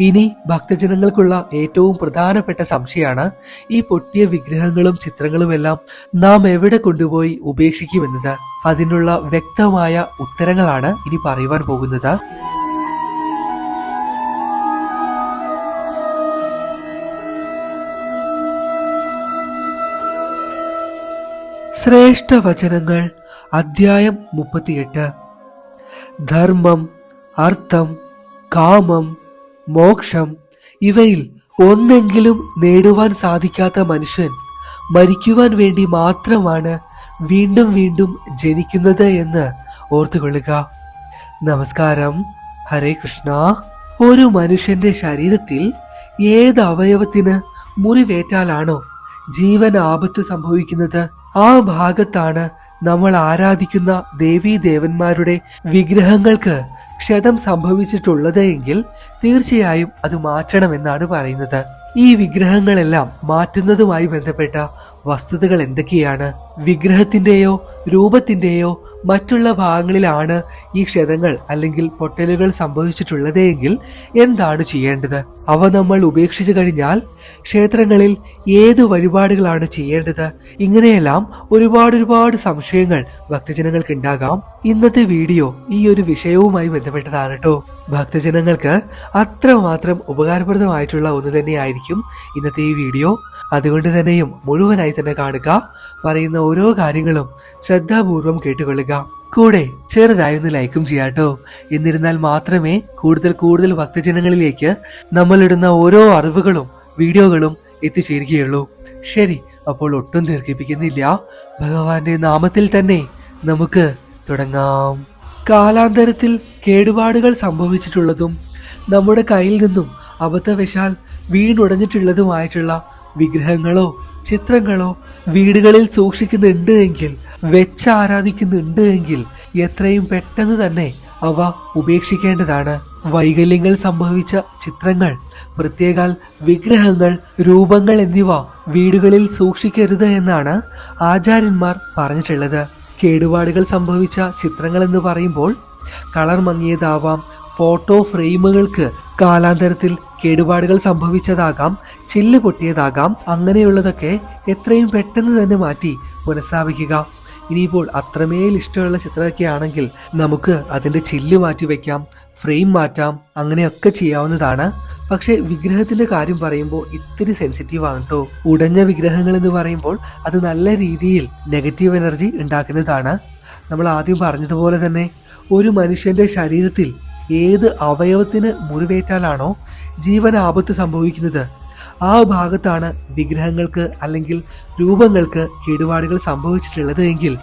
ഇനി ഭക്തജനങ്ങൾക്കുള്ള ഏറ്റവും പ്രധാനപ്പെട്ട സംശയമാണ് ഈ പൊട്ടിയ വിഗ്രഹങ്ങളും ചിത്രങ്ങളുമെല്ലാം നാം എവിടെ കൊണ്ടുപോയി ഉപേക്ഷിക്കുമെന്നത്. അതിനുള്ള വ്യക്തമായ ഉത്തരങ്ങളാണ് ഇനി പറയുവാൻ പോകുന്നത്. ശ്രേഷ്ഠ വചനങ്ങൾ അധ്യായം മുപ്പത്തിയെട്ട്. ധർമ്മം അർത്ഥം കാമം മോക്ഷം. ഇവയിൽ ഒന്നെങ്കിലും നേടുവാൻ സാധിക്കാത്ത മനുഷ്യൻ മരിക്കുവാൻ വേണ്ടി മാത്രമാണ് വീണ്ടും വീണ്ടും ജനിക്കുന്നത് എന്ന് ഓർത്തുകൊള്ളുക. നമസ്കാരം. ഹരേ കൃഷ്ണ. ഒരു മനുഷ്യന്റെ ശരീരത്തിൽ ഏത് അവയവത്തിന് മുറിവേറ്റാലാണോ ജീവൻ ആപത്ത് സംഭവിക്കുന്നത് ആ ഭാഗത്താണ് നമ്മൾ ആരാധിക്കുന്ന ദേവീ ദേവന്മാരുടെ വിഗ്രഹങ്ങൾക്ക് ക്ഷതം സംഭവിച്ചിട്ടുള്ളത് എങ്കിൽ തീർച്ചയായും അത് മാറ്റണമെന്നാണ് പറയുന്നത്. ഈ വിഗ്രഹങ്ങളെല്ലാം മാറ്റുന്നതുമായി ബന്ധപ്പെട്ട വസ്തുതകൾ എന്തൊക്കെയാണ്? വിഗ്രഹത്തിന്റെയോ രൂപത്തിന്റെയോ മറ്റുള്ള ഭാഗങ്ങളിലാണ് ഈ ക്ഷതങ്ങൾ അല്ലെങ്കിൽ പൊട്ടലുകൾ സംഭവിച്ചിട്ടുള്ളത് എങ്കിൽ എന്താണ് ചെയ്യേണ്ടത്? അവ നമ്മൾ ഉപേക്ഷിച്ചു കഴിഞ്ഞാൽ ക്ഷേത്രങ്ങളിൽ ഏത് വഴിപാടുകളാണ് ചെയ്യേണ്ടത്? ഇങ്ങനെയെല്ലാം ഒരുപാട് ഒരുപാട് സംശയങ്ങൾ ഭക്തജനങ്ങൾക്ക് ഉണ്ടാകാം. ഇന്നത്തെ വീഡിയോ ഈ ഒരു വിഷയവുമായി ബന്ധപ്പെട്ടതാണ് കേട്ടോ. ഭക്തജനങ്ങൾക്ക് അത്രമാത്രം ഉപകാരപ്രദമായിട്ടുള്ള ഒന്ന് തന്നെയായിരിക്കും ഇന്നത്തെ ഈ വീഡിയോ. അതുകൊണ്ട് തന്നെയും മുഴുവനായി തന്നെ കാണുക പറയുന്ന ഓരോ കാര്യങ്ങളും ശ്രദ്ധാപൂർവം കേട്ടുകൊള്ളുക. കൂടെ ചെറുതായി ഒന്ന് ലൈക്കും ചെയ്യാട്ടോ. എന്നിരുന്നാൽ മാത്രമേ കൂടുതൽ കൂടുതൽ ഭക്തജനങ്ങളിലേക്ക് നമ്മളിടുന്ന ഓരോ അറിവുകളും വീഡിയോകളും എത്തിച്ചേരുകയുള്ളൂ. ശരി അപ്പോൾ ഒട്ടും ദീർഘിപ്പിക്കുന്നില്ല. ഭഗവാന്റെ നാമത്തിൽ തന്നെ നമുക്ക് തുടങ്ങാം. കാലാന്തരത്തിൽ കേടുപാടുകൾ സംഭവിച്ചിട്ടുള്ളതും നമ്മുടെ കയ്യിൽ നിന്നും അബദ്ധവശാൽ വീണുടഞ്ഞിട്ടുള്ളതുമായിട്ടുള്ള വിഗ്രഹങ്ങളോ ചിത്രങ്ങളോ വീടുകളിൽ സൂക്ഷിക്കുന്നുണ്ട് എങ്കിൽ വെച്ച് ആരാധിക്കുന്നുണ്ട് എങ്കിൽ എത്രയും പെട്ടെന്ന് തന്നെ അവ ഉപേക്ഷിക്കേണ്ടതാണ്. വൈകല്യങ്ങൾ സംഭവിച്ച ചിത്രങ്ങൾ പ്രത്യേകാൽ വിഗ്രഹങ്ങൾ രൂപങ്ങൾ എന്നിവ വീടുകളിൽ സൂക്ഷിക്കരുത് എന്നാണ് ആചാര്യന്മാർ പറഞ്ഞിട്ടുള്ളത്. കേടുപാടുകൾ സംഭവിച്ച ചിത്രങ്ങൾ എന്ന് പറയുമ്പോൾ കളർ മങ്ങിയതാവാം ഫോട്ടോ ഫ്രെയിമുകൾക്ക് കാലാന്തരത്തിൽ കേടുപാടുകൾ സംഭവിച്ചതാകാം ചില്ല് പൊട്ടിയതാകാം അങ്ങനെയുള്ളതൊക്കെ എത്രയും പെട്ടെന്ന് തന്നെ മാറ്റി പുനഃസ്ഥാപിക്കുക. ഇനിയിപ്പോൾ അത്രമേൽ ഇഷ്ടമുള്ള ചിത്രമൊക്കെ ആണെങ്കിൽ നമുക്ക് അതിന്റെ ചില്ല് മാറ്റി വയ്ക്കാം ഫ്രെയിം മാറ്റാം അങ്ങനെയൊക്കെ ചെയ്യാവുന്നതാണ്. പക്ഷേ വിഗ്രഹത്തിന്റെ കാര്യം പറയുമ്പോൾ ഇത്തിരി സെൻസിറ്റീവ് ആണ് കേട്ടോ ഉടഞ്ഞ വിഗ്രഹങ്ങൾ എന്ന് പറയുമ്പോൾ അത് നല്ല രീതിയിൽ നെഗറ്റീവ് എനർജി ഉണ്ടാക്കുന്നതാണ്. നമ്മൾ ആദ്യം പറഞ്ഞതുപോലെ തന്നെ ഒരു മനുഷ്യന്റെ ശരീരത്തിൽ ഏത് അവയവത്തിന് മുറിവേറ്റാലാണോ ജീവൻ ആപത്ത് സംഭവിക്കുന്നത്. ആ ഭാഗത്താണ് വിഗ്രഹങ്ങൾക്ക് അല്ലെങ്കിൽ രൂപങ്ങൾക്ക് കേടുപാടുകൾ സംഭവിച്ചിട്ടുള്ളത് എങ്കിൽ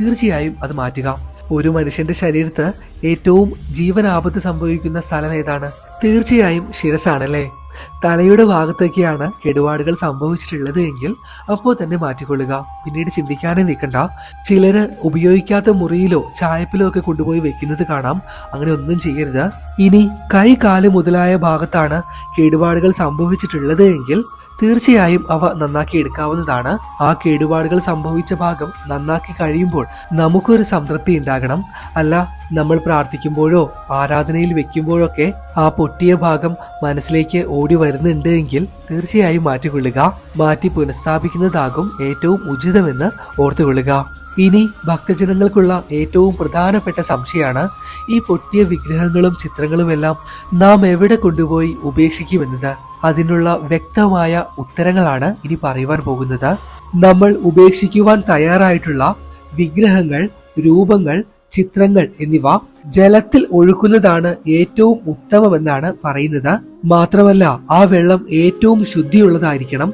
തീർച്ചയായും അത് മാറ്റുക. ഒരു മനുഷ്യന്റെ ശരീരത്ത് ഏറ്റവും ജീവനാപത്ത് സംഭവിക്കുന്ന സ്ഥലം ഏതാണ്? തീർച്ചയായും ശിരസാണല്ലേ? തലയുടെ ഭാഗത്തൊക്കെയാണ് കേടുപാടുകൾ സംഭവിച്ചിട്ടുള്ളത് എങ്കിൽ അപ്പോൾ തന്നെ മാറ്റിക്കൊള്ളുക. പിന്നീട് ചിന്തിക്കാനേ നിൽക്കണ്ട. ചിലര് ഉപയോഗിക്കാത്ത മുറിയിലോ ചായപ്പിലോ ഒക്കെ കൊണ്ടുപോയി വെക്കുന്നത് കാണാം. അങ്ങനെ ഒന്നും ചെയ്യരുത്. ഇനി കൈ കാൽ മുതലായ ഭാഗത്താണ് കേടുപാടുകൾ സംഭവിച്ചിട്ടുള്ളത് എങ്കിൽ തീർച്ചയായും അവ നന്നാക്കി എടുക്കാവുന്നതാണ്. ആ കേടുപാടുകൾ സംഭവിച്ച ഭാഗം നന്നാക്കി കഴിയുമ്പോൾ നമുക്കൊരു സംതൃപ്തി ഉണ്ടാകണം. അല്ല നമ്മൾ പ്രാർത്ഥിക്കുമ്പോഴോ ആരാധനയിൽ വെക്കുമ്പോഴൊക്കെ ആ പൊട്ടിയ ഭാഗം മനസ്സിലേക്ക് ഓടി വരുന്നുണ്ട് എങ്കിൽ തീർച്ചയായും മാറ്റിക്കൊള്ളുക. മാറ്റി പുനഃസ്ഥാപിക്കുന്നതാകും ഏറ്റവും ഉചിതമെന്ന് ഓർത്തുകൊള്ളുക. ഇനി ഭക്തജനങ്ങൾക്കുള്ള ഏറ്റവും പ്രധാനപ്പെട്ട സംശയമാണ് ഈ പൊട്ടിയ വിഗ്രഹങ്ങളും ചിത്രങ്ങളുമെല്ലാം നാം എവിടെ കൊണ്ടുപോയി ഉപേക്ഷിക്കുമെന്നത്? അതിനുള്ള വ്യക്തമായ ഉത്തരങ്ങളാണ് ഇനി പറയുവാൻ പോകുന്നത്. നമ്മൾ ഉപേക്ഷിക്കുവാൻ തയ്യാറായിട്ടുള്ള വിഗ്രഹങ്ങൾ രൂപങ്ങൾ ചിത്രങ്ങൾ എന്നിവ ജലത്തിൽ ഒഴുക്കുന്നതാണ് ഏറ്റവും ഉത്തമമെന്നാണ് പറയുന്നത്. മാത്രമല്ല ആ വെള്ളം ഏറ്റവും ശുദ്ധിയുള്ളതായിരിക്കണം.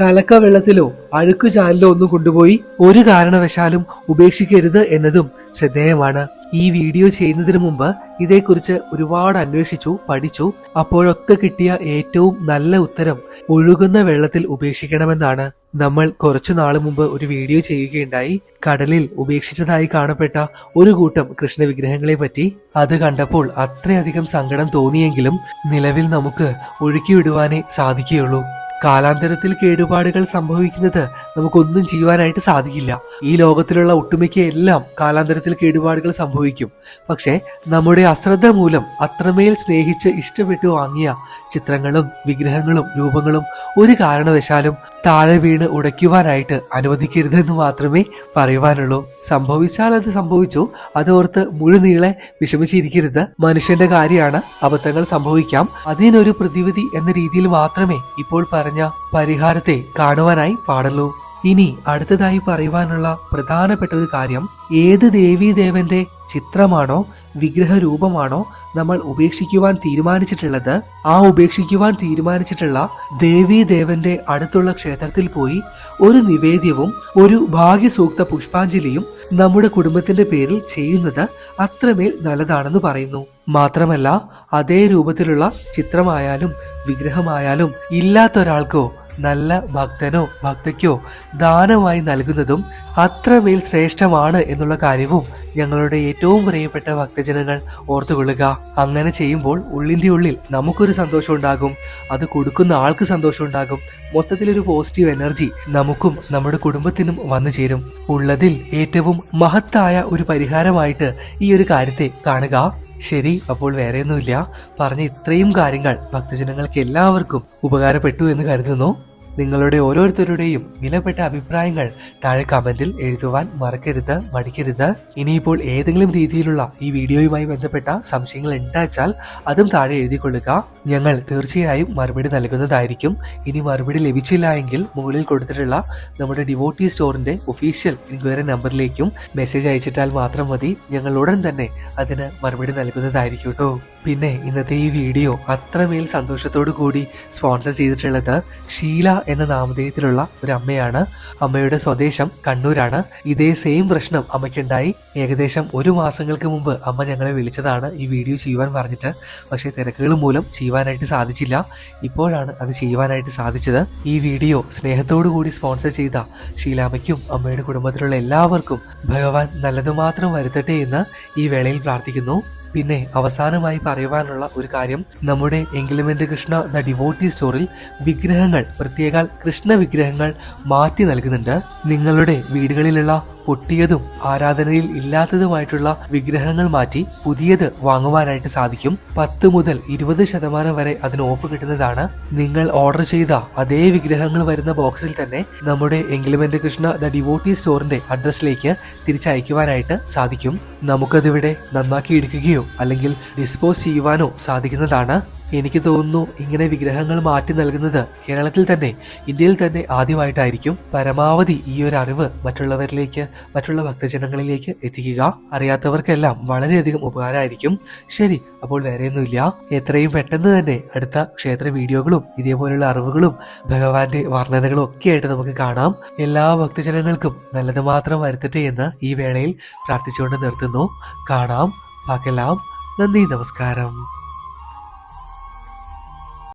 കലക്ക വെള്ളത്തിലോ അഴുക്കുചാലിലോ ഒന്നും കൊണ്ടുപോയി ഒരു കാരണവശാലും ഉപേക്ഷിക്കരുത് എന്നതും ശ്രദ്ധേയമാണ്. ഈ വീഡിയോ ചെയ്യുന്നതിന് മുമ്പ് ഇതേക്കുറിച്ച് ഒരുപാട് അന്വേഷിച്ചു പഠിച്ചു. അപ്പോഴൊക്കെ കിട്ടിയ ഏറ്റവും നല്ല ഉത്തരം ഒഴുകുന്ന വെള്ളത്തിൽ ഉപേക്ഷിക്കണമെന്നാണ്. നമ്മൾ കുറച്ചു നാൾ മുമ്പ് ഒരു വീഡിയോ ചെയ്യുകയുണ്ടായി. കടലിൽ ഉപേക്ഷിച്ചതായി കാണപ്പെട്ട ഒരു കൂട്ടം കൃഷ്ണ വിഗ്രഹങ്ങളെ പറ്റി. അത് കണ്ടപ്പോൾ അത്രയധികം സങ്കടം തോന്നിയെങ്കിലും നിലവിൽ നമുക്ക് ഒഴുക്കിവിടുവാനേ സാധിക്കുകയുള്ളൂ. കാലാന്തരത്തിൽ കേടുപാടുകൾ സംഭവിക്കുന്നത് നമുക്കൊന്നും ചെയ്യുവാനായിട്ട് സാധിക്കില്ല. ഈ ലോകത്തിലുള്ള ഒട്ടുമിക്ക എല്ലാം കാലാന്തരത്തിൽ കേടുപാടുകൾ സംഭവിക്കും. പക്ഷേ നമ്മുടെ അശ്രദ്ധ മൂലം അത്രമേൽ സ്നേഹിച്ച് ഇഷ്ടപ്പെട്ടു വാങ്ങിയ ചിത്രങ്ങളും വിഗ്രഹങ്ങളും രൂപങ്ങളും ഒരു കാരണവശാലും താഴെ വീണ് ഉടയ്ക്കുവാനായിട്ട് അനുവദിക്കരുതെന്ന് മാത്രമേ പറയുവാനുള്ളൂ. സംഭവിച്ചാൽ അത് സംഭവിച്ചു. അതോർത്ത് മുഴുനീളെ വിഷമിച്ചിരിക്കരുത്. മനുഷ്യന്റെ കാര്യമാണ് അബദ്ധങ്ങൾ സംഭവിക്കാം. അതിനൊരു പ്രതിവിധി എന്ന രീതിയിൽ മാത്രമേ ഇപ്പോൾ പറഞ്ഞ പരിഹാരത്തെ കാണുവാനായി പാടുള്ളൂ. ഇനി അടുത്തതായി പറയുവാനുള്ള പ്രധാനപ്പെട്ട ഒരു കാര്യം ഏത് ദേവീദേവന്റെ ചിത്രമാണോ വിഗ്രഹ രൂപമാണോ നമ്മൾ ഉപേക്ഷിക്കുവാൻ തീരുമാനിച്ചിട്ടുള്ളത് ആ ഉപേക്ഷിക്കുവാൻ തീരുമാനിച്ചിട്ടുള്ള ദേവീദേവന്റെ അടുത്തുള്ള ക്ഷേത്രത്തിൽ പോയി ഒരു നിവേദ്യവും ഒരു ഭാഗ്യസൂക്ത പുഷ്പാഞ്ജലിയും നമ്മുടെ കുടുംബത്തിന്റെ പേരിൽ ചെയ്യുന്നത് അത്രമേൽ നല്ലതാണെന്ന് പറയുന്നു. മാത്രമല്ല അതേ രൂപത്തിലുള്ള ചിത്രമായാലും വിഗ്രഹമായാലും ഇല്ലാത്ത ഒരാൾക്കോ നല്ല ഭക്തനോ ഭക്തയ്ക്കോ ദാനമായി നൽകുന്നതും അത്രമേൽ ശ്രേഷ്ഠമാണ് എന്നുള്ള കാര്യവും ഞങ്ങളുടെ ഏറ്റവും പ്രിയപ്പെട്ട ഭക്തജനങ്ങൾ ഓർത്തുകൊള്ളുക അങ്ങനെ ചെയ്യുമ്പോൾ ഉള്ളിന്റെ ഉള്ളിൽ നമുക്കൊരു സന്തോഷം ഉണ്ടാകും. അത് കൊടുക്കുന്ന ആൾക്ക് സന്തോഷം ഉണ്ടാകും. മൊത്തത്തിലൊരു പോസിറ്റീവ് എനർജി നമുക്കും നമ്മുടെ കുടുംബത്തിനും വന്നു ചേരും. ഉള്ളതിൽ ഏറ്റവും മഹത്തായ ഒരു പരിഹാരമായിട്ട് ഈ ഒരു കാര്യത്തെ കാണുക. ശരി അപ്പോൾ വേറെയൊന്നുമില്ല. പറഞ്ഞ ഇത്രയും കാര്യങ്ങൾ ഭക്തജനങ്ങൾക്ക് എല്ലാവർക്കും ഉപകാരപ്പെട്ടു എന്ന് കരുതുന്നു. നിങ്ങളുടെ ഓരോരുത്തരുടെയും വിലപ്പെട്ട അഭിപ്രായങ്ങൾ താഴെ കമന്റിൽ എഴുതുവാൻ മറക്കരുത് മടിക്കരുത്. ഇനിയിപ്പോൾ ഏതെങ്കിലും രീതിയിലുള്ള ഈ വീഡിയോയുമായി ബന്ധപ്പെട്ട സംശയങ്ങൾ ഉണ്ടാച്ചാൽ അതും താഴെ എഴുതിക്കൊള്ളുക. ഞങ്ങൾ തീർച്ചയായും മറുപടി നൽകുന്നതായിരിക്കും. ഇനി മറുപടി ലഭിച്ചില്ല എങ്കിൽ മുകളിൽ കൊടുത്തിട്ടുള്ള നമ്മുടെ ഡിവോട്ടി സ്റ്റോറിന്റെ ഒഫീഷ്യൽ ഇൻക്വയറി നമ്പറിലേക്കും മെസ്സേജ് അയച്ചിട്ടാൽ മാത്രം മതി. ഞങ്ങൾ ഉടൻ തന്നെ അതിന് മറുപടി നൽകുന്നതായിരിക്കും കേട്ടോ. പിന്നെ ഇന്നത്തെ ഈ വീഡിയോ അത്രമേൽ സന്തോഷത്തോടു കൂടി സ്പോൺസർ ചെയ്തിട്ടുള്ളത് ഷീല എന്ന നാമധേയത്തിലുള്ള ഒരു അമ്മയാണ് അമ്മയുടെ സ്വദേശം കണ്ണൂരാണ്. ഇതേ സെയിം പ്രശ്നം അമ്മയ്ക്കുണ്ടായി. ഏകദേശം ഒരു മാസങ്ങൾക്ക് മുമ്പ് അമ്മ ഞങ്ങളെ വിളിച്ചതാണ് ഈ വീഡിയോ ചെയ്യുവാൻ പറഞ്ഞിട്ട്. പക്ഷേ തിരക്കുകൾ മൂലം ചെയ്യുവാനായിട്ട് സാധിച്ചില്ല. ഇപ്പോഴാണ് അത് ചെയ്യുവാനായിട്ട് സാധിച്ചത്. ഈ വീഡിയോ സ്നേഹത്തോടു കൂടി സ്പോൺസർ ചെയ്ത ഷീലാമയ്ക്കും അമ്മയുടെ കുടുംബത്തിലുള്ള എല്ലാവർക്കും ഭഗവാൻ നല്ലത് മാത്രം വരുത്തട്ടെ എന്ന് ഈ വേളയിൽ പ്രാർത്ഥിക്കുന്നു. പിന്നെ അവസാനമായി പറയുവാനുള്ള ഒരു കാര്യം നമ്മുടെ എങ്കിലുമെന്റ് കൃഷ്ണ ദ ഡിവോട്ടി സ്റ്റോറിൽ വിഗ്രഹങ്ങൾ പ്രത്യേക കൃഷ്ണ വിഗ്രഹങ്ങൾ മാറ്റി നൽകുന്നുണ്ട്. നിങ്ങളുടെ വീടുകളിലുള്ള പൊട്ടിയതും ആരാധനയിൽ ഇല്ലാത്തതുമായിട്ടുള്ള വിഗ്രഹങ്ങൾ മാറ്റി പുതിയത് വാങ്ങുവാനായിട്ട് സാധിക്കും. പത്ത് മുതൽ ഇരുപത് ശതമാനം വരെ അതിന് ഓഫ് കിട്ടുന്നതാണ്. നിങ്ങൾ ഓർഡർ ചെയ്ത അതേ വിഗ്രഹങ്ങൾ വരുന്ന ബോക്സിൽ തന്നെ നമ്മുടെ എങ്കിലുമെന്റ് കൃഷ്ണ ദ ഡിവോട്ടി സ്റ്റോറിന്റെ അഡ്രസ്സിലേക്ക് തിരിച്ചയക്കുവാനായിട്ട് സാധിക്കും. നമുക്കതിവിടെ നന്നാക്കി എടുക്കുകയോ അല്ലെങ്കിൽ ഡിസ്പോസ് ചെയ്യുവാനോ സാധിക്കുന്നതാണ്. എനിക്ക് തോന്നുന്നു ഇങ്ങനെ വിഗ്രഹങ്ങൾ മാറ്റി നൽകുന്നത് കേരളത്തിൽ തന്നെ ഇന്ത്യയിൽ തന്നെ ആദ്യമായിട്ടായിരിക്കും പരമാവധി ഈ ഒരു അറിവ് മറ്റുള്ളവരിലേക്ക് മറ്റുള്ള ഭക്തജനങ്ങളിലേക്ക് എത്തിക്കുക. അറിയാത്തവർക്കെല്ലാം വളരെയധികം ഉപകാരമായിരിക്കും. ശരി അപ്പോൾ വേറെയൊന്നുമില്ല. എത്രയും പെട്ടെന്ന് തന്നെ അടുത്ത ക്ഷേത്ര വീഡിയോകളും ഇതേപോലെയുള്ള അറിവുകളും ഭഗവാന്റെ വർണനകളും ഒക്കെ ആയിട്ട് നമുക്ക് കാണാം. എല്ലാ ഭക്തജനങ്ങൾക്കും നല്ലത് മാത്രം വരുത്തട്ടെ എന്ന് ഈ വേളയിൽ പ്രാർത്ഥിച്ചുകൊണ്ട് നിർത്തുന്നു. കാണാം. ബാക്കെല്ലാം നന്ദി നമസ്കാരം.